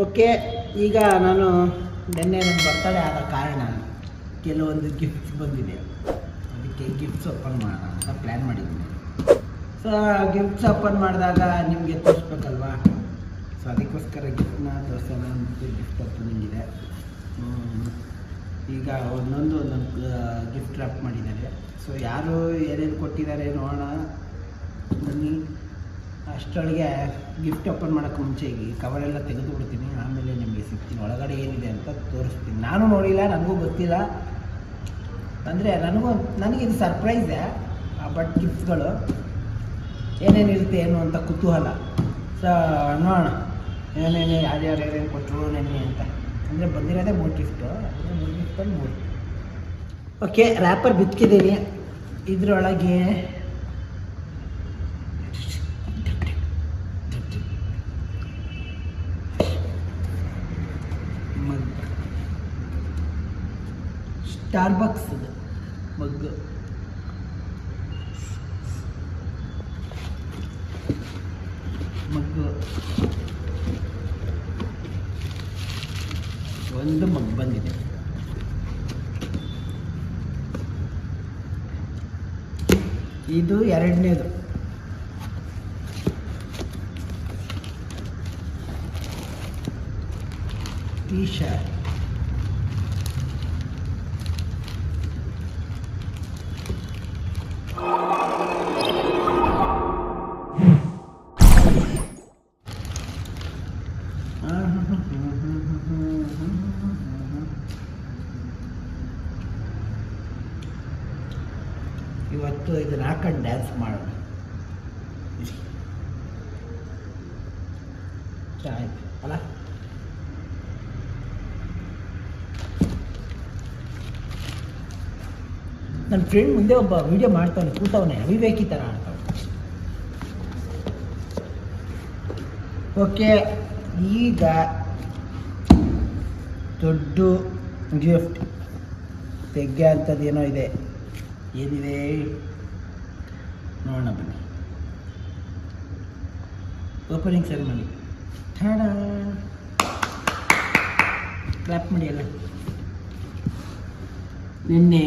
Okay, ಈಗ ನಾನು ನಿನ್ನೆ ನನ್ನ ಬರ್ತಡೇ ಆದ ಕಾರಣ ಕೆಲವೊಂದು ಗಿಫ್ಟ್ಸ್ ಬಂದಿದೆ. ಅದಕ್ಕೆ ಗಿಫ್ಟ್ಸ್ ಓಪನ್ ಮಾಡೋಣ ಅಂತ ಪ್ಲ್ಯಾನ್ ಮಾಡಿದ್ದೀನಿ. ಸೊ ಗಿಫ್ಟ್ಸ್ ಓಪನ್ ಮಾಡಿದಾಗ ನಿಮಗೆ ತೋರಿಸ್ಬೇಕಲ್ವಾ? ಸೊ ಅದಕ್ಕೋಸ್ಕರ ಗಿಫ್ಟ್ನ ತೋರಿಸೋಣ ಅಂತ ಗಿಫ್ಟ್ ಓಪನಿಂಗ್ ಇದೆ ಈಗ ಒಂದೊಂದು ಒಂದೊಂದು ಗಿಫ್ಟ್ ರ್ಯಾಪ್ ಮಾಡಿದ್ದಾರೆ. ಸೊ ಯಾರು ಏನೇನು ಕೊಟ್ಟಿದ್ದಾರೆ ನೋಡೋಣ. ಬನ್ನಿ. ಅಷ್ಟರೊಳಗೆ ಗಿಫ್ಟ್ ಓಪನ್ ಮಾಡೋಕ್ಕೆ ಮುಂಚೆ ಈ ಕವರೆಲ್ಲ ತೆಗೆದು ಬಿಡ್ತೀನಿ ಆಮೇಲೆ ನಿಮಗೆ ಸಿಗ್ತೀನಿ. ಒಳಗಡೆ ಏನಿದೆ ಅಂತ ತೋರಿಸ್ತೀನಿ. ನಾನು ನೋಡಿಲ್ಲ, ನನಗೂ ಗೊತ್ತಿಲ್ಲ. ಅಂದರೆ ನನಗೂ, ನನಗೆ ಇದು ಆ ಬಟ್ ಗಿಫ್ಟ್ಗಳು ಏನೇನಿರುತ್ತೆ ಏನು ಅಂತ ಕುತೂಹಲ. ಸೊ ನೋಡೋಣ. ಏನೇನು, ಯಾರ್ಯಾರು ಏನೇನು ಕೊಟ್ಟರು ನೆನ್ನೆ ಅಂತ. ಅಂದರೆ ಬಂದಿರೋದೇ ಮೂರು ಗಿಫ್ಟು ಅಂದರೆ ಮೂರು ಗಿಫ್ಟಲ್ಲಿ ಮೂರು. ಓಕೆ ರ್ಯಾಪರ್ ಬಿತ್ಕಿದ್ದೀನಿ. ಇದರೊಳಗೆ ಮಗ್ ಸ್ಟಾರ್ಬಕ್ಸ್ ಮಗ್. ಮಗ್ಗು ಒಂದು ಮಗ್ ಬಂದಿದೆ. ಇದು ಎರಡನೇದು. ಟೀ ಶರ್ಟ್ ಇವತ್ತು ಇದನ್ನು ಹಾಕೊಂಡು ಡ್ಯಾನ್ಸ್ ಮಾಡೋಣ. ಅಲ್ಲ ನನ್ನ ಫ್ರೆಂಡ್ ಮುಂದೆ ಒಬ್ಬ ವಿಡಿಯೋ ಮಾಡ್ತಾನೆ ಕೂತವನೇ, ಅವಿವೇಕಿ ಥರ ಆಡ್ತಾನೆ ಓಕೆ ಈಗ ದೊಡ್ಡ ಗಿಫ್ಟ್ ತೆಗ್ಗೆ ಅಂಥದ್ದು ಏನೋ ಇದೆ. ಏನಿದೆ? ನೋಡೋಣ ಬನ್ನಿ. ಓಪನಿಂಗ್ ಸೆರೆಮನಿ ಠಾಡ ಕ್ಲಾಪ್ ಮಾಡಿ ಅಲ್ಲ ನಿನ್ನೆ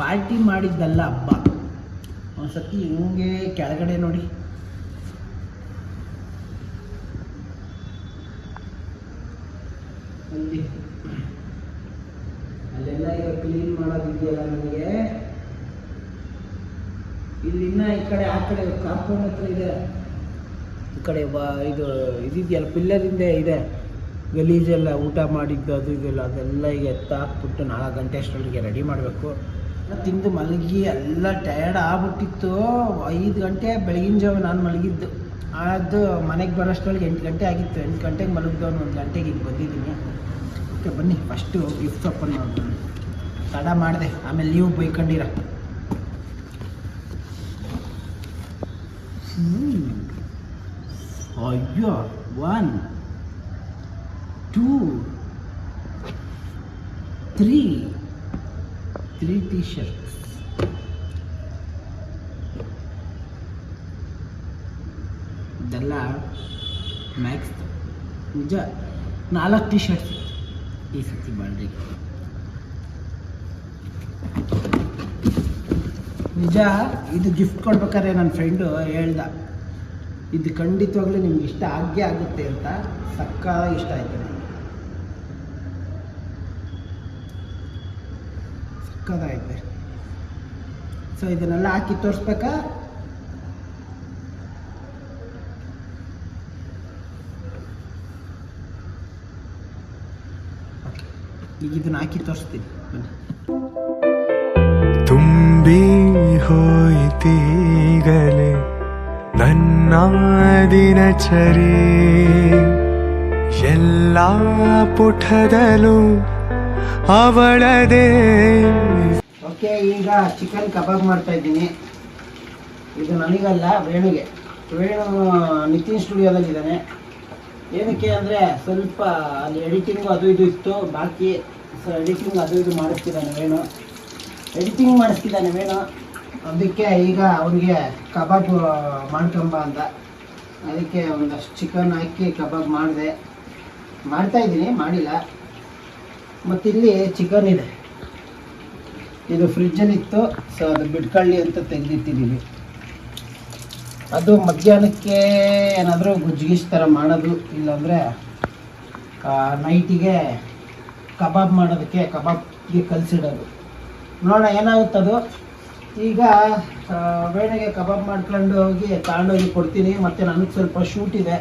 ಪಾರ್ಟಿ ಮಾಡಿದ್ದಲ್ಲ ಹಬ್ಬ. ಒಂದ್ಸತಿ ಹಿಂಗೆ ಕೆಳಗಡೆ ನೋಡಿ. ಅಲ್ಲಿ. ಅಲ್ಲೆಲ್ಲ ಈಗ ಕ್ಲೀನ್ ಮಾಡೋದಿದೆಯಲ್ಲ ನನಗೆ ಇಲ್ಲಿನ್ನ ಈ ಕಡೆ, ಆ ಕಡೆ ಕಾಂಪೌಂಡ್ ಹತ್ರ ಇದೆ. ಈ ಕಡೆ ಬಾ, ಇದು, ಇದಿದೆಯಲ್ಲ, ಪಿಲ್ಲರಿಂದ ಇದೆ. ಗಲೀಜೆಲ್ಲ ಊಟ ಮಾಡಿದ್ದು, ಅದು ಇದೆಲ್ಲ ಅದೆಲ್ಲ ಈಗ ಎತ್ತ ಹಾಕ್ಬಿಟ್ಟು ನಾಲ್ಕು ಗಂಟೆ ಅಷ್ಟೊಳಗೆ ರೆಡಿ ಮಾಡಬೇಕು. ತಿಂದು ಮಲಗಿ ಎಲ್ಲ ಟಯರ್ಡ್ ಆಗ್ಬಿಟ್ಟಿತ್ತು. ಐದು ಗಂಟೆ ಬೆಳಗಿನ ಜಾವ ನಾನು ಮಲಗಿದ್ದು. ಅದು ಮನೆಗೆ ಬರೋಷ್ಟೊಳಗೆ ಎಂಟು ಗಂಟೆ ಆಗಿತ್ತು. ಎಂಟು ಗಂಟೆಗೆ ಮಲಗಿದವನು ಒಂದು ಗಂಟೆಗೆ ಈಗ ಬಂದಿದ್ದೀನಿ. ಓಕೆ, ಬನ್ನಿ ಫಸ್ಟು ಗಿಫ್ಟ್ ಓಪನ್ ಮಾಡ್ತೀನಿ ತಡ ಮಾಡಿದೆ. ಆಮೇಲೆ ನೀವು ಬೈಕೊಂಡಿರ. ಹ್ಮ್. ಅಯ್ಯೋ one two three three T shirts ಇದೆಲ್ಲ ಮ್ಯಾಕ್ಸ್ ನಿಜ ನಾಲ್ಕು ಟಿ ಶರ್ಟ್ಸ್ ಈ ಸತಿ ಬಾಳ್ರಿ ನಿಜ, ಇದು ಗಿಫ್ಟ್ ಕೊಡ್ಬೇಕಾದ್ರೆ ನನ್ನ ಫ್ರೆಂಡು ಹೇಳ್ದ. ಇದು ಖಂಡಿತವಾಗ್ಲೂ ನಿಮ್ಗೆ ಇಷ್ಟ ಆಗೇ ಆಗುತ್ತೆ ಅಂತ ಸಕ್ಕ ಇಷ್ಟ ಆಯ್ತು ನನಗೆ ಸಕ್ಕದಾಯ್ತು ಸೊ ಇದನ್ನೆಲ್ಲ ಹಾಕಿ ತೋರಿಸ್ಬೇಕಾ. ಈಗ ಇದನ್ನ ಹಾಕಿ ತೋರಿಸ್ತೀನಿ. ಬನ್ನಿ. ಹೋಯಿತೀಗಲೇ? ನನ್ನ ದಿನಚರಿ ಎಲ್ಲ ಪುಟದಲು ಅವಳದೆ. ಓಕೆ, ಈಗ ಚಿಕನ್ ಕಬಾಬ್ ಮಾಡ್ತಾ ಇದ್ದೀನಿ. ಇದು ನನಗಲ್ಲ, ವೇಣುಗೆ. ವೇಣು ನಿತಿನ್ ಸ್ಟುಡಿಯೋದಲ್ಲಿದ್ದಾನೆ ಏನಕ್ಕೆ ಅಂದರೆ ಸ್ವಲ್ಪ ಅಲ್ಲಿ ಎಡಿಟಿಂಗು ಅದು ಇದು ಇತ್ತು. ಬಾಕಿ ಸೊ ಎಡಿಟಿಂಗ್ ಅದು ಇದು ಮಾಡಿಸ್ತಿದ್ದಾನೆ ವೇಣು. ಎಡಿಟಿಂಗ್ ಮಾಡಿಸ್ತಿದ್ದಾನೆ ವೇಣು. ಅದಕ್ಕೆ ಈಗ ಅವನಿಗೆ ಕಬಾಬ್ ಮಾಡ್ಕೊಂಬ ಅಂತ. ಅದಕ್ಕೆ ಒಂದಷ್ಟು ಚಿಕನ್ ಹಾಕಿ ಕಬಾಬ್ ಮಾಡಿದೆ. ಮಾಡ್ತಾ ಇದ್ದೀನಿ, ಮಾಡಿಲ್ಲ. ಮತ್ತು ಇಲ್ಲಿ ಚಿಕನ್ ಇದೆ ಇದು ಫ್ರಿಜ್ಜಲ್ಲಿತ್ತು ಸೊ ಅದು ಬಿಟ್ಕೊಳ್ಳಿ ಅಂತ ತೆಗೆದಿಟ್ಟಿದ್ದೀವಿ ಅದು ಮಧ್ಯಾಹ್ನಕ್ಕೆ ಏನಾದರೂ ಗುಜ್ಗಿಸ್ ಥರ ಮಾಡೋದು, ಇಲ್ಲಾಂದರೆ ನೈಟಿಗೆ ಕಬಾಬ್ ಮಾಡೋದಕ್ಕೆ ಕಬಾಬ್ಗೆ ಕಲಿಸಿಡೋದು. ನೋಡೋಣ ಏನಾಗುತ್ತದು. ಈಗ ವೇಣೆಗೆ ಕಬಾಬ್ ಮಾಡ್ಕೊಂಡು ಹೋಗಿ ತಗೊಂಡೋಗಿ ಕೊಡ್ತೀನಿ. ಮತ್ತು ನನಗೆ ಸ್ವಲ್ಪ ಶೂಟ್ ಇದೆ.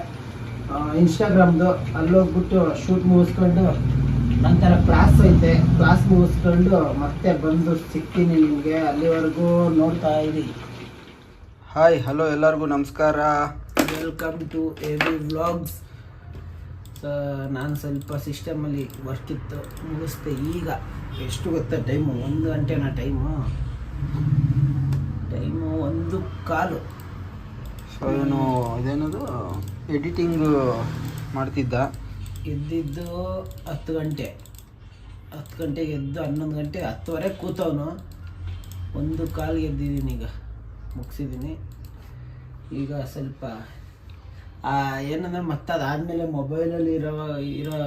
ಇನ್ಸ್ಟಾಗ್ರಾಮ್ದು ಅಲ್ಲೋಗ್ಬಿಟ್ಟು ಶೂಟ್ ಮುಗಿಸ್ಕೊಂಡು ನಂತರ ಕ್ಲಾಸ್ ಐತೆ. ಕ್ಲಾಸ್ ಮುಗಿಸ್ಕೊಂಡು ಮತ್ತೆ ಬಂದು ಸಿಗ್ತೀನಿ ನಿಮಗೆ. ಅಲ್ಲಿವರೆಗೂ ನೋಡ್ತಾ ಇರಿ. ಹಾಯ್ ಹಲೋ ಎಲ್ಲರಿಗೂ ನಮಸ್ಕಾರ. Welcome to A V vlogs ನಾನು ಸ್ವಲ್ಪ ಸಿಸ್ಟಮಲ್ಲಿ ವರ್ಕ್ ಇತ್ತು. ಮುಗಿಸ್ದೆ ಈಗ. ಎಷ್ಟು ಗೊತ್ತಾ ಟೈಮು ಒಂದು ಗಂಟೆನ ಟೈಮು ಟೈಮು ಒಂದು ಕಾಲು. ಸೊ ಇವನು ಇದೇನದು? ಎಡಿಟಿಂಗ್ ಮಾಡ್ತಿದ್ದ. ಎದ್ದಿದ್ದು ಹತ್ತು ಗಂಟೆ. ಹತ್ತು ಗಂಟೆಗೆ ಎದ್ದು ಹನ್ನೊಂದು ಗಂಟೆ ಹತ್ತುವರೆಗೆ ಕೂತವನು. ಒಂದು ಕಾಲು ಎದ್ದಿದ್ದೀನಿ ಈಗ. ಮುಗಿಸಿದ್ದೀನಿ. ಈಗ ಸ್ವಲ್ಪ ಏನಂದ್ರೆ ಮತ್ತೆ ಅದಾದಮೇಲೆ ಮೊಬೈಲಲ್ಲಿ ಇರೋ ಇರೋ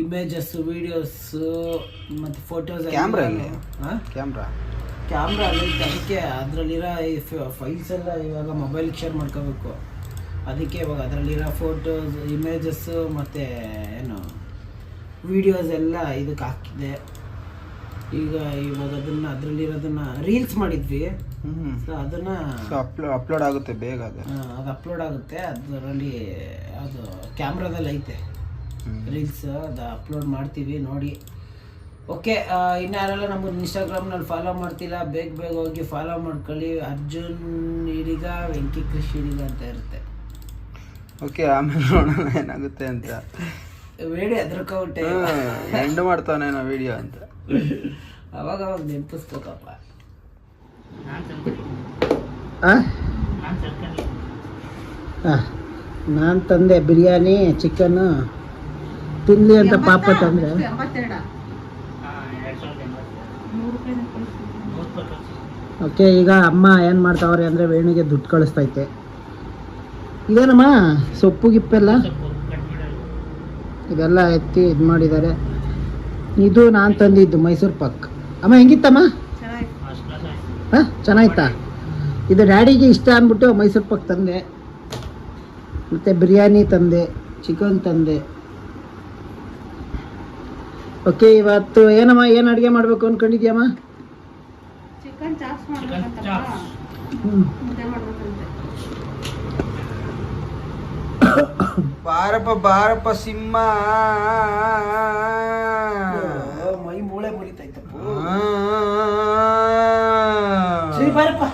ಇಮೇಜಸ್ಸು ವೀಡಿಯೋಸು ಮತ್ತು ಫೋಟೋಸ್ ಕ್ಯಾಮ್ರಾ ಕ್ಯಾಮ್ರಾ ಕ್ಯಾಮ್ರಾ ಅಲ್ಲಿ ಅದಕ್ಕೆ ಅದರಲ್ಲಿರೋ ಈ ಫೈಲ್ಸ್ ಎಲ್ಲ ಇವಾಗ ಮೊಬೈಲ್ ಶೇರ್ ಮಾಡ್ಕೋಬೇಕು. ಅದಕ್ಕೆ ಇವಾಗ ಅದರಲ್ಲಿರೋ ಫೋಟೋಸ್ ಇಮೇಜಸ್ಸು ಮತ್ತು ಏನು ವೀಡಿಯೋಸ್ ಎಲ್ಲ ಇದಕ್ಕೆ ಹಾಕಿದೆ ಈಗ ಇವಾಗ ಅದನ್ನು ಅದರಲ್ಲಿರೋದನ್ನು ರೀಲ್ಸ್ ಮಾಡಿದ್ವಿ. ಸೊ ಅದನ್ನು ಅಪ್ಲೋ ಅಪ್ಲೋಡ್ ಆಗುತ್ತೆ ಬೇಗ ಅದು. ಅದು ಅಪ್ಲೋಡ್ ಆಗುತ್ತೆ. ಅದರಲ್ಲಿ ಅದು ಕ್ಯಾಮ್ರಾದಲ್ಲಿ ಐತೆ ರೀಲ್ಸ್ ಅದು ಅಪ್ಲೋಡ್ ಮಾಡ್ತೀವಿ ನೋಡಿ. ಓಕೆ ಇನ್ನು ಯಾರೆಲ್ಲ ನಮ್ಮ ಇನ್ಸ್ಟಾಗ್ರಾಮ್ನಲ್ಲಿ ಫಾಲೋ ಮಾಡ್ತಿಲ್ಲ ಬೇಗ ಬೇಗ ಹೋಗಿ ಫಾಲೋ ಮಾಡ್ಕೊಳ್ಳಿ. ಅರ್ಜುನ್ ಹಿಡಿಗ ವೆಂಕಿ ಕೃಷಿ ಹಿಡಿಗ ಅಂತ ಇರುತ್ತೆ. ಓಕೆ ಆಮೇಲೆ ನೋಡೋಣ ಏನಾಗುತ್ತೆ ಅಂತ. ವೇಡಿ ಅದ್ರಕೌಟೆ ಎಂಡ್ ಮಾಡ್ತಾನೇನೋ ವಿಡಿಯೋ ಅಂತ. ಅವಾಗ ಅವಾಗ ನೆನಪಿಸ್ಬೇಕಪ್ಪ. ನಾನು ತಂದೆ ಬಿರಿಯಾನಿ ಚಿಕನ್ ತಿನ್ಲಿ ಅಂತ ಪಾಪ ತಂದ್ರೆ ಓಕೆ, ಈಗ ಅಮ್ಮ ಏನು ಮಾಡ್ತಾವ್ರೆ ಅಂದರೆ ವೇಣಿಗೆ ದುಡ್ಡು ಕಳಿಸ್ತೈತೆ. ಇದೇನಮ್ಮ? ಸೊಪ್ಪು ಗಿಪ್ಪೆಲ್ಲ? ಇದೆಲ್ಲ ಎತ್ತಿ ಇದು ಮಾಡಿದ್ದಾರೆ. ಇದು ನಾನು ತಂದಿದ್ದು ಮೈಸೂರು ಪಾಕ್. ಅಮ್ಮ, ಹೆಂಗಿತ್ತಮ್ಮ? ಹಾಂ ಚೆನ್ನಾಯ್ತಾ ಇದು ಡ್ಯಾಡಿಗೆ ಇಷ್ಟ ಅಂದ್ಬಿಟ್ಟು ಮೈಸೂರು ಪಾಕ್ ತಂದೆ. ಮತ್ತು ಬಿರಿಯಾನಿ ತಂದೆ, ಚಿಕನ್ ತಂದೆ. ಓಕೆ ಇವತ್ತು ಏನಮ್ಮ ಏನು ಅಡುಗೆ ಮಾಡಬೇಕು ಅಂದ್ಕೊಂಡಿದ್ಯಮ್ಮ ಚಿಕನ್ ಚಾಪ್ಸ್ ಬಾರಪ್ಪ ಬಾರಪ್ಪ ಸಿಂಹ. ಮೈ ಮೂಳೆ ಮುರಿತೈತಪ್ಪ. ಆ. ಸರಿ ಬಾರಪ್ಪ.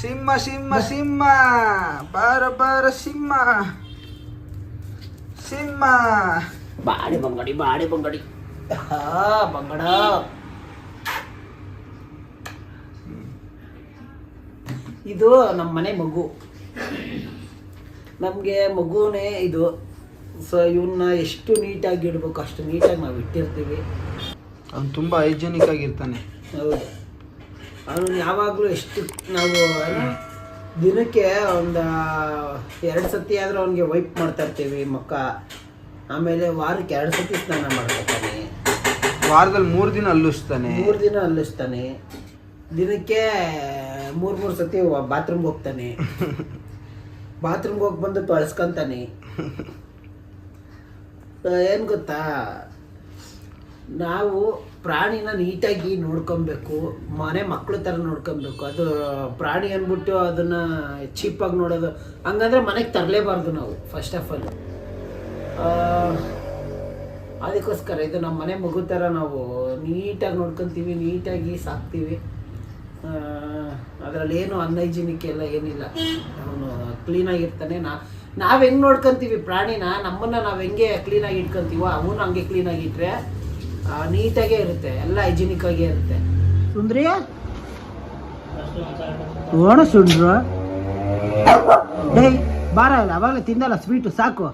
ಸಿಂಹ ಸಿಂಹ ಸಿಂಹ. ಬಾರ ಬಾರ ಸಿಂಹ. ಸಿಂಹ. Body ಬಂಗಡಿ body ಬಂಗಡಿ. ಹಾ ಬಂಗಡ. ಇದು ನಮ್ಮ ಮನೆ ಮಗು. ನಮಗೆ ಮಗುನೇ ಇದು. ಸೊ ಇವನ್ನ ಎಷ್ಟು ನೀಟಾಗಿ ಇಡ್ಬೇಕು ಅಷ್ಟು ನೀಟಾಗಿ ನಾವು ಇಟ್ಟಿರ್ತೀವಿ. ಅವ್ನು ತುಂಬ ಹೈಜೆನಿಕ್ ಆಗಿರ್ತಾನೆ. ಹೌದು. ಅವನು ಯಾವಾಗಲೂ ಎಷ್ಟು ನಾವು ದಿನಕ್ಕೆ ಒಂದು ಎರಡು ಸತಿ ಆದರೂ ಅವನಿಗೆ ವೈಪ್ ಮಾಡ್ತಾ ಇರ್ತೀವಿ ಮುಖ. ಆಮೇಲೆ ವಾರಕ್ಕೆ ಎರಡು ಸತಿ ಸ್ನಾನ ಮಾಡ್ಕೊತಾನೆ. ವಾರದಲ್ಲಿ ಮೂರು ದಿನ ಅಲ್ಲಿಸ್ತಾನೆ ಮೂರು ದಿನ ಅಲ್ಲಿಸ್ತಾನೆ ದಿನಕ್ಕೆ ಮೂರು ಮೂರು ಸತಿ ಬಾತ್ರೂಮ್ಗೆ ಹೋಗ್ತಾನೆ. ಬಾತ್ರೂಮ್ಗೆ ಹೋಗಿ ಬಂದು ತೊಳಸ್ಕೊಂತಾನೆ. ಏನು ಗೊತ್ತಾ? ನಾವು ಪ್ರಾಣಿನ ನೀಟಾಗಿ ನೋಡ್ಕೊಬೇಕು ಮನೆ ಮಕ್ಕಳ ಥರ ನೋಡ್ಕೊಬೇಕು. ಅದು ಪ್ರಾಣಿ ಅಂದ್ಬಿಟ್ಟು ಅದನ್ನು ಚೀಪಾಗಿ ನೋಡೋದು? ಹಂಗಂದ್ರೆ ಮನೆಗೆ ತರಲೇಬಾರ್ದು ನಾವು ಫಸ್ಟ್ ಆಫ್ ಆಲ್ ಅದಕ್ಕೋಸ್ಕರ ಇದು ನಮ್ಮ ಮನೆ ಮಗು ಥರ ನಾವು ನೀಟಾಗಿ ನೋಡ್ಕೊತೀವಿ, ನೀಟಾಗಿ ಸಾಕ್ತೀವಿ. ಅದರಲ್ಲಿ ಏನು ಅನ್ಹೈಜಿನಿಕ್ ಎಲ್ಲ ಏನಿಲ್ಲ. ಅವನು ಕ್ಲೀನಾಗಿರ್ತಾನೆ ನಾ, ನಾವು ಹೆಂಗೆ ನೋಡ್ಕೊತೀವಿ ಪ್ರಾಣಿನ? ನಮ್ಮನ್ನ ನಾವು ಹೆಂಗೆ ಕ್ಲೀನಾಗಿ ಇಟ್ಕೊತೀವೋ ಅವನು ಹಂಗೆ ಕ್ಲೀನಾಗಿ ಇಟ್ಟರೆ ನೀಟಾಗೇ ಇರುತ್ತೆ. ಎಲ್ಲ ಹೈಜಿನಿಕ್ ಆಗೇ ಇರುತ್ತೆ. ಸುಂದ್ರಿಯಾ ಸುಂಡ್ರು. ಡೇ ಬಾರ ಅವಾಗಲೇ ತಿಂದಲ್ಲ ಸ್ವೀಟು ಸಾಕು.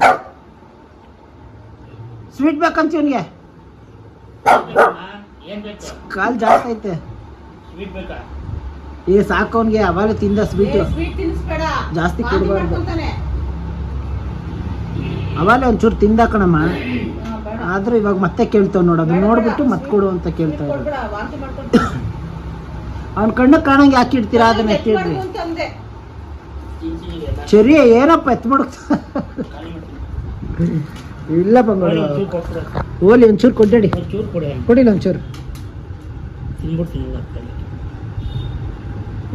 ಸ್ವೀಟ್ ಬೇಕಂತ ಇವನಿಗೆ ಕಾಲು ಜಾಸ್ತಿ ಐತೆ. ಏ ಸಾಕು ಅವನಿಗೆ ಅವಾಗ ತಿಂದ ಸ್ವೀಟು. ಜಾಸ್ತಿ ಕೊಡಬಾರ್ದು. ಅವಾಗ ಒಂಚೂರು ತಿಂದ ಕಣಮ್ಮ. ಆದ್ರೂ ಇವಾಗ ಮತ್ತೆ ಕೇಳ್ತಾವ್ ನೋಡು. ಅದನ್ನ ಬೇಡ, ನೋಡ್ಬಿಟ್ಟು. ಮತ್ತೆ ಕೊಡು ಅಂತ ಕೇಳ್ತಾವ್. ಅವ್ನ ಕಣ್ಣು ಕಾಣಂಗೆ ಹಾಕಿಡ್ತೀರಾ ಅದನ್ನ ಎತ್ ಎತ್ತಿಡ್ರಿ. ಸರಿ ಏನಪ್ಪ ಎತ್ ಮಾಡುತ್ತ ಇಲ್ಲ ಬಂಗಾರ. ಓಲಿ ಒಂಚೂರು ಕೊಡ್ಯಾಡಿ ಕೊಡಿಲ್ಲ ಒಂಚೂರು.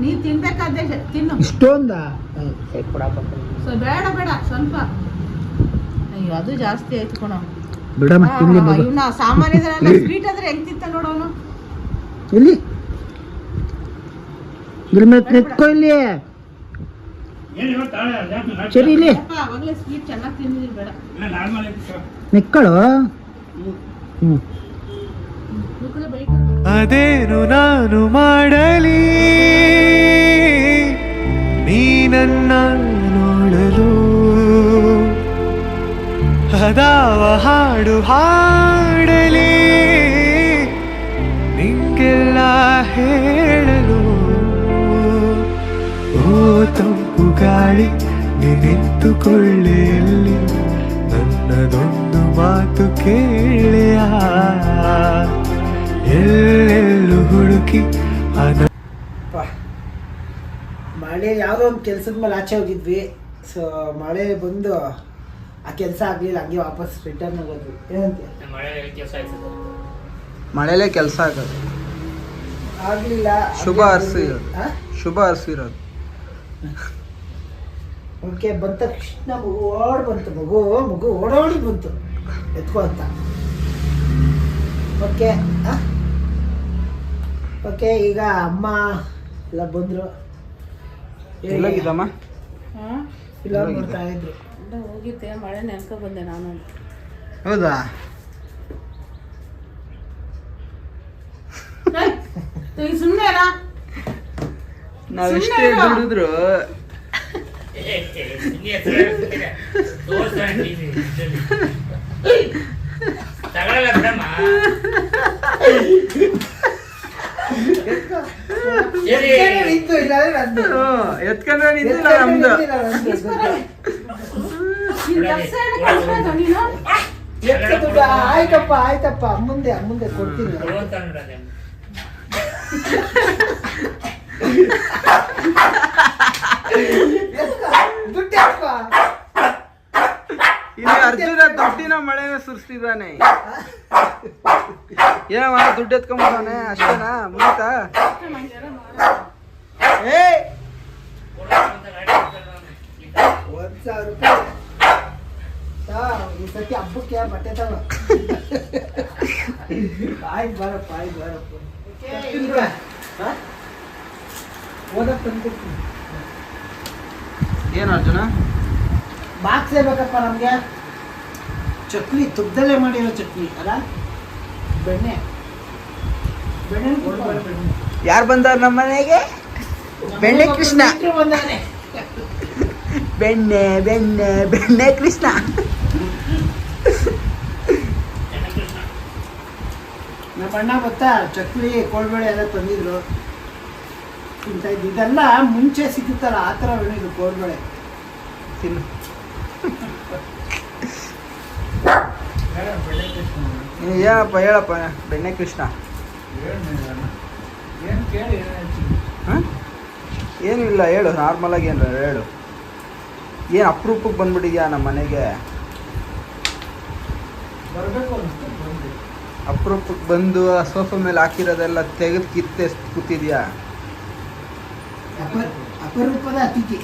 ನೀನ್ ತಿನ್ಬೇಕಾದ್ರೆ ತಿನ್ನು. ಇಷ್ಟೊಂದ? ಸೊ ಬೇಡ ಬೇಡ ಸ್ವಲ್ಪ. ಅಯ್ಯೋ ಅದು ಜಾಸ್ತಿ ಆಯ್ತು ಕಣ. ಬಿಡಮ್ಮ ತಿನ್ಲಿ ಮಗು ಇವನ ಸಾಮಾನ್ಯದಲ್ಲ ಸ್ವೀಟ್ ಆದ್ರೆ ಹೆಂಗ್ ತಿಂತ ನೋಡೋನು ಇಲ್ಲಿ. ಇಲ್ಲಿ ಮತ್ತೆ ನೆತ್ಕೊ ಇಲ್ಲಿ. ಸರಿ ಇಲ್ಲಿ. ನೆಕ್ಕಳು? ಅದೇನು ನಾನು ಮಾಡಲಿ? ನೀ ನನ್ನ ನೋಡಲು? ಅದಾವ ಹಾಡು ಹಾಡಲಿ? ನಿಂಗೆಲ್ಲ ಹೇಳಲು ಗಾಳಿ ನಿಂತುಕೊಳ್ಳಿ ನಿಂತುಕೊಳ್ಳೆಯಲ್ಲಿ ನನ್ನದೊಂದು ಮಾತು ಕೇಳೆಯ ಎಲ್ಲೆಲ್ಲೂ ಹುಡುಕಿ ಅನ ಮಳೆ ಯಾವುದೋ ಒಂದು ಕೆಲ್ಸದ ಮೇಲೆ ಆಚೆ ಹೋಗಿದ್ವಿ. ಸೊ ಮಳೆ ಬಂದು ಆ ಕೆಲಸ ಆಗಲಿಲ್ಲ ಹಂಗೆ ವಾಪಸ್ ರಿಟರ್ನ್ ಆಗೋದು ಏನಂತೆ ಮಳೆಲೇ ಕೆಲಸ ಆಗೋದು. ಆಗಲಿಲ್ಲ ಶುಭ ಹರಿಸಿರೋದು ಶುಭ ಹರಿಸಿರೋದು ಓಕೆ ಬಂದ ತಕ್ಷಣ ಮಗು ಓಡ್ ಬಂತು ಮಗು ಮಗು ಓಡೋಡಿ ಬಂತು. ಎತ್ಕೋ ಅಂತ. ಓಕೆ ಓಕೆ ಈಗ ಅಮ್ಮ ಎಲ್ಲ ಬಂದರು. ಎಲ್ಲೋಗಿದ್ದಮ್ಮ? ಇಲ್ಲ ಬರ್ತಾ ಇದ್ರು. ಹೋಗಿದ್ದೆ ಮಳೆ ನೆನ್ಕೊ ಬಂದೆ ನಾನು ಹೌದಾ? ಸುಮ್ಮನೆ ನಾವೆಷ್ಟೇ. ದುಡಿದ್ರು. ಎತ್ಕೊಂಡ್ರೆ ನಿಂತಿಲ್ಲ ನಮ್ದು. ಆಯ್ತಪ್ಪ ಆಯ್ತಪ್ಪ ಮುಂದೆ ಮುಂದೆ ಕೊಡ್ತೀನಿ ದುಡ್ಡು ಎತ್ಕೋ. ಇಲ್ಲಿ ಅರ್ಜುನ ದುಡ್ಡಿನ ಮಳೆನ ಸುರಿಸ್ತಿದ್ದಾನೆ. ಏನಮ್ಮ ದುಡ್ಡು ಎತ್ಕೊಂಡ್ಬಿಡಾನೆ ಅಷ್ಟೇನಾ? ಮುಗಿತಾ ಏ! ಒಂದ್ ಸಾವಿರ ರೂಪಾಯಿ. ತಾ, ಈ ಸತಿ ಹಬ್ಬಕ್ಕೆ ಬಟ್ಟೆ ತಗೋ. ಆಯ್ತು ಬರಪ್ಪ ಆಯ್ತು ಬರಪ್ಪ ಈಗ, ಹಾ? ಓದಕ್ ತಂದ್ಕೊಡ್ತೀನಿ ಏನು ಅರ್ಜುನ? ಬಾಕ್ಸೇ ಬೇಕಪ್ಪ ನಮಗೆ? ಚಕ್ಲಿ ತುಪ್ಪದಲ್ಲೇ ಮಾಡಿರೋ ಚಟ್ನಿ ಅಲ್ಲ? ಬೆಣ್ಣೆ. ಬೆಣ್ಣೆ. ಯಾರು ಬಂದವ್ರ ನಮ್ಮ ಮನೆಗೆ? ಬೆಣ್ಣೆ ಕೃಷ್ಣ. ಬಂದಾನೆ. ಬೆಣ್ಣೆ ಬೆಣ್ಣೆ ಬೆಣ್ಣೆ ಕೃಷ್ಣ. ನಮ್ಮ ಅಣ್ಣ ಗೊತ್ತಾ ಚಕ್ಲಿ ಕೋಳ್ಬೇಳೆ ಎಲ್ಲ ತಂದಿದ್ರು. ಇಂಥ ಇದೆಲ್ಲ ಮುಂಚೆ ಸಿಗುತ್ತಲ್ಲ ಆ ಥರ ಬೆಳೆದು ಕೋಳ್ಬೇಳೆ. ತಿನ್ನು. ನೀನು ಏನಪ್ಪ ಹೇಳಪ್ಪ, ಬೆಣ್ಣೆ ಕೃಷ್ಣ. ಏನು ಇಲ್ಲ ಹೇಳು ನಾರ್ಮಲಾಗಿ ಏನು ಹೇಳು. ಏನು ಅಪ್ರೂಪಕ್ಕೆ ಬಂದ್ಬಿಟ್ಟಿದ್ಯಾ ನಮ್ಮ ಮನೆಗೆ? ಅಪ್ರೂಪಕ್ಕೆ ಬಂದು ಆ ಸೋಫಾ ಮೇಲೆ ಹಾಕಿರೋದೆಲ್ಲ ತೆಗೆದು ಕಿತ್ತೆ ಕೂತಿದ್ಯಾ? ಅಪರ ಅಪರೂಪದ ಅತಿಥಿ.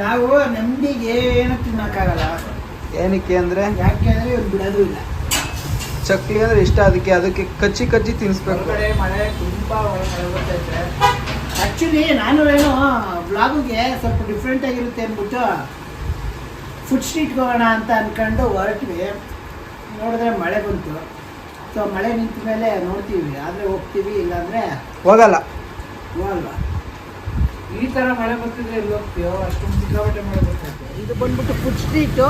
ನಾವು ನೆಮ್ಮದಿಗೆ ಏನು ತಿನ್ನಕ್ಕಾಗಲ್ಲ. ಏನಕ್ಕೆ ಅಂದರೆ? ಯಾಕೆಂದ್ರೆ ಇವ್ರು ಬಿಡೋದು ಇಲ್ಲ. ಚಕ್ಲಿ ಅಂದ್ರೆ ಇಷ್ಟ ಅದಕ್ಕೆ ಅದಕ್ಕೆ ಕಚ್ಚಿ ಕಚ್ಚಿ ತಿನ್ನಿಸ್ಬೇಕು ಹೊರಗಡೆ ಮಳೆ ತುಂಬಾ ಮಳೆ ಬರ್ತೈತೆ ಆಕ್ಚುಲಿ ನಾನು ಏನು ಬ್ಲಾಗುಗೆ ಸ್ವಲ್ಪ ಡಿಫ್ರೆಂಟ್ ಆಗಿರುತ್ತೆ ಅಂದ್ಬಿಟ್ಟು ಫುಡ್ ಸ್ಟ್ರೀಟ್ ಹೋಗೋಣ ಅಂತ ಅನ್ಕೊಂಡು ಹೊರಟ್ವಿ. ನೋಡಿದ್ರೆ ಮಳೆ ಬಂತು. ಸೊ ಮಳೆ ನಿಂತ ಮೇಲೆ ನೋಡ್ತೀವಿ. ಆದರೆ ಹೋಗ್ತೀವಿ ಇಲ್ಲಾಂದ್ರೆ ಹೋಗಲ್ಲ. ಹೋಗಲ್ವಾ ಈ ಥರ ಮಳೆ ಬರ್ತಿದ್ರೆ ಎಲ್ಲಿ ಅಷ್ಟೊಂದು ಸಿಕ್ಕಾಪಟ್ಟೆ ಮಳೆ ಬರ್ತೈತೆ ಇದು ಬಂದ್ಬಿಟ್ಟು ಫುಡ್ ಸ್ಟ್ರೀಟು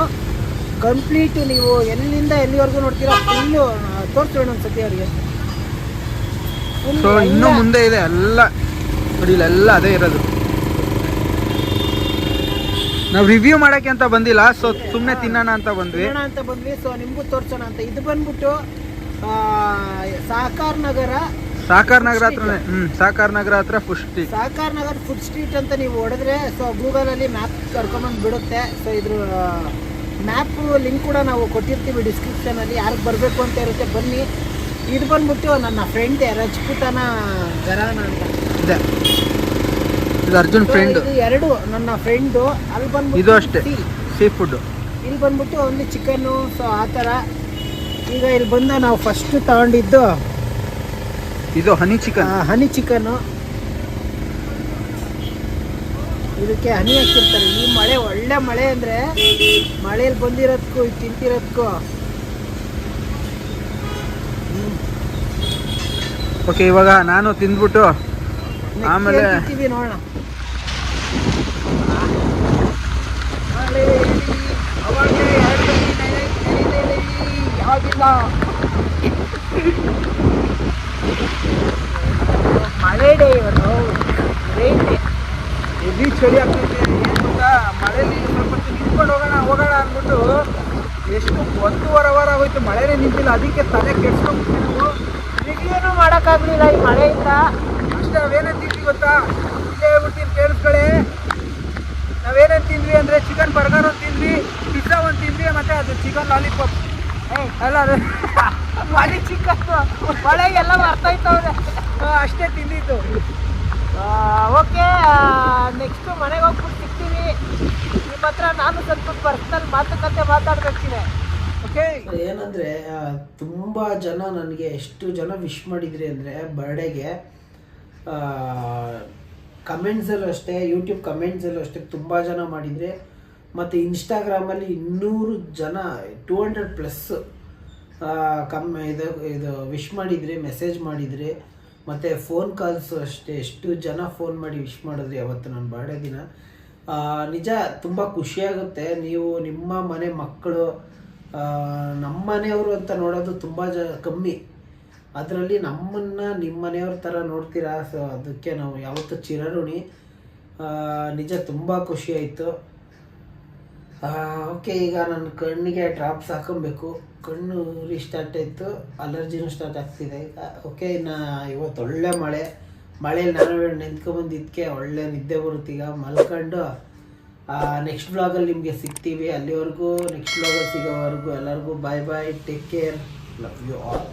ಕಂಪ್ಲೀಟ್ ನೀವು ಎಲ್ಲಿಂದ ಎಲ್ಲಿವರೆಗೂ ನೋಡ್ತೀರಾ? ಫುಲ್ ತೋರಿಸೋಣ ಒಂದ್ಸತಿ ಅವರಿಗೆ. ಸೊ ಇನ್ನೂ ಮುಂದೆ ಇದೆ ಎಲ್ಲ ನೋಡಿ ಇಲ್ಲೆಲ್ಲ ಅದೇ ಇರೋದು. ನಾವು ರಿವ್ಯೂ ಮಾಡಕ್ಕೆ ಅಂತ ಬಂದಿಲ್ಲ ಸೊ ಸುಮ್ಮನೆ ತಿನ್ನೋಣ ಅಂತ ಬಂದ್ವಿ. ಅಂತ ಬಂದ್ವಿ ಸೊ ನಿಮಗೂ ತೋರ್ಸೋಣ ಅಂತ. ಇದು ಬಂದ್ಬಿಟ್ಟು ಆ, ಸಹಕಾರ ನಗರ ಸಾಕಾರ ನಗರ ಹತ್ರನೇ ಹ್ಮ್ ಸಾಕಾರ ನಗರ ಹತ್ರ ಪುಷ್ಟಿ ಸಾಕಾರ ನಗರ್ ಫುಡ್ ಸ್ಟ್ರೀಟ್ ಅಂತ ನೀವು ಹೊಡೆದ್ರೆ ಸೊ ಗೂಗಲಲ್ಲಿ ಮ್ಯಾಪ್ ಕರ್ಕೊಂಡ್ಬಂದು ಬಿಡುತ್ತೆ. ಸೊ ಇದ್ರ ಮ್ಯಾಪ್ ಲಿಂಕ್ ಕೂಡ ನಾವು ಕೊಟ್ಟಿರ್ತೀವಿ ಡಿಸ್ಕ್ರಿಪ್ಷನ್ ಅಲ್ಲಿ. ಯಾರಿಗೆ ಬರಬೇಕು ಅಂತ ಇರುತ್ತೆ ಬನ್ನಿ. ಇದು ಬಂದ್ಬಿಟ್ಟು ನನ್ನ ಫ್ರೆಂಡ್ ರಜಪುತನ ಗರಾನ ಅಂತ. ಇದೆ. ಇದು ಅರ್ಜುನ್ ಫ್ರೆಂಡ್ ಇದು ಎರಡು ನನ್ನ ಫ್ರೆಂಡು ಅಲ್ಲಿ ಬಂದ್ಬಿಟ್ಟು ಇದು ಅಷ್ಟೇ tea. ಸೀ ಫುಡ್ ಇಲ್ಲಿ ಬಂದ್ಬಿಟ್ಟು ಒಂದು ಚಿಕನ್ನು ಸೊ ಆ ಥರ ಈಗ ಇಲ್ಲಿ ಬಂದ ನಾವು ಫಸ್ಟ್ ತಗೊಂಡಿದ್ದು ಇದು ಹನಿ ಚಿಕನ್ ಆ, ಹನಿ ಚಿಕನ್ ಇದಕ್ಕೆ ಹನಿ ಹಾಕಿರ್ತಾರೆ ಈ ಮಳೆ ಒಳ್ಳೆ ಮಳೆ ಅಂದ್ರೆ ಮಳೆಯಲ್ಲಿ ಬಂದಿರೋದಕ್ಕೂ ಇದು ತಿಂತಿರೋದಕ್ಕೂ ಓಕೆ ಇವಾಗ ನಾನು ತಿಂದ್ಬಿಟ್ಟು ಆಮೇಲೆ- ನೋಡೋಣ ಯಾವಾಗಿಲ್ಲ ಮಳೆ ಇವರು. ಇವತ್ತು ಎಲ್ಲಿ ಚಳಿ ಆಗ್ತೈತೆ. ಏನು ಗೊತ್ತಾ? ಮಳೆಯಲ್ಲಿ ಸ್ವಲ್ಪ ನಿಂತ್ಕೊಂಡು ಹೋಗೋಣ ಹೋಗೋಣ ಅಂದ್ಬಿಟ್ಟು ಎಷ್ಟು ಒಂದೂವರೆ ವಾರ ಹೋಯ್ತು ಮಳೆನೇ ನಿಂತಿಲ್ಲ. ಅದಕ್ಕೆ ತಲೆ ಕೆಡ್ಸ್ಕೊಂಡ್ಬಿಟ್ಟು ಏನೂ ಮಾಡೋಕ್ಕಾಗಲಿಲ್ಲ ಈ ಮಳೆಯಿಂದ. ಅಷ್ಟೇ ನಾವೇನೇನು ತಿಂದ್ವಿ ಗೊತ್ತಾ? ಇಲ್ಲೇ ಹೇಳ್ಬಿಡ್ತೀನಿ ಕೇಳಿಸ್ಕೊಳ್ಳಿ. ನಾವೇನೇನು ತಿಂದ್ವಿ ಅಂದರೆ ಚಿಕನ್ ಬರ್ಗರ್ ಒಂದು ತಿಂದ್ವಿ ಪಿಜ್ಜಾ ಒಂದು ತಿಂದ್ವಿ ಮತ್ತು ಅದು ಚಿಕನ್ ಲಾಲಿಪಾಪ್ ಅಲ್ಲ ಅದು ಮಳೆ ಎಲ್ಲ ಮಳೆಗೆಲ್ಲ ಬರ್ತಾಯ್ತವ್ರೆ ಅಷ್ಟೇ ತಿಂದಿದ್ದು. ಓಕೆ ನೆಕ್ಸ್ಟು ಮನೆಗೆ ಹೋಗ್ಬಿಟ್ಟು ಸಿಗ್ತೀವಿ ನಿಮ್ಮ ಹತ್ರ ನಾನು ಸ್ವಲ್ಪ ಪರ್ಸ್ನಲ್ ಮಾತುಕತೆ ಮಾತಾಡ್ಬೇಕಿದೆ. ಏನಂದರೆ ತುಂಬ ಜನ ನನಗೆ ಎಷ್ಟು ಜನ ವಿಶ್ ಮಾಡಿದ್ರಿ ಅಂದರೆ ಬರ್ಡೇಗೆ ಕಮೆಂಟ್ಸಲ್ಲೂ ಅಷ್ಟೇ ಯೂಟ್ಯೂಬ್ ಕಮೆಂಟ್ಸಲ್ಲೂ ಅಷ್ಟೇ ತುಂಬ ಜನ ಮಾಡಿದರೆ, ಮತ್ತು ಇನ್ಸ್ಟಾಗ್ರಾಮಲ್ಲಿ ಇನ್ನೂರು ಜನ ಟೂ ಹಂಡ್ರೆಡ್ ಪ್ಲಸ್ ಕಮ್ ಇದು ಇದು ವಿಶ್ ಮಾಡಿದ್ರಿ ಮೆಸೇಜ್ ಮಾಡಿದ್ರಿ ಮತ್ತು ಫೋನ್ ಕಾಲ್ಸು ಅಷ್ಟೇ, ಎಷ್ಟು ಜನ ಫೋನ್ ಮಾಡಿ ವಿಶ್ ಮಾಡಿದ್ರಿ ಅವತ್ತು ನನ್ನ ಬರ್ಡೇ ದಿನ. ನಿಜ ತುಂಬ ಖುಷಿಯಾಗುತ್ತೆ ನೀವು ನಿಮ್ಮ ಮನೆ ಮಕ್ಕಳು ನಮ್ಮ ಮನೆಯವರು ಅಂತ ನೋಡೋದು ತುಂಬ ಜ, ಕಮ್ಮಿ. ಅದರಲ್ಲಿ ನಮ್ಮನ್ನು ನಿಮ್ಮ ಮನೆಯವ್ರ ಥರ ನೋಡ್ತೀರಾ? ಸೊ ಅದಕ್ಕೆ ನಾವು ಯಾವತ್ತೂ ಚಿರಋಣಿ. ನಿಜ ತುಂಬ ಖುಷಿ ಆಯಿತು. ಓಕೆ ಈಗ ನನ್ನ ಕಣ್ಣಿಗೆ ಡ್ರಾಪ್ಸ್ ಹಾಕೊಬೇಕು. ಕಣ್ಣು ಉರಿ ಸ್ಟಾರ್ಟ್ ಆಯಿತು ಅಲರ್ಜಿನೂ ಸ್ಟಾರ್ಟ್ ಆಗ್ತಿದೆ. ಈಗ ಓಕೆ ಇನ್ನು ಇವತ್ತು ಒಳ್ಳೆ ಮಳೆ. ಮಳೆಯಲ್ಲಿ ನಾನು ನೆನ್ಕೊಂಬಂದಿದ್ದಕ್ಕೆ ಒಳ್ಳೆ ನಿದ್ದೆ ಬರುತ್ತೆ. ಈಗ ಮಲ್ಕೊಂಡು ನೆಕ್ಸ್ಟ್ ಬ್ಲಾಗಲ್ಲಿ ನಿಮಗೆ ಸಿಗ್ತೀವಿ. ಅಲ್ಲಿವರೆಗೂ ನೆಕ್ಸ್ಟ್ ಬ್ಲಾಗಲ್ಲಿ ಸಿಗೋವರೆಗೂ ಎಲ್ಲರಿಗೂ bye bye take care love you all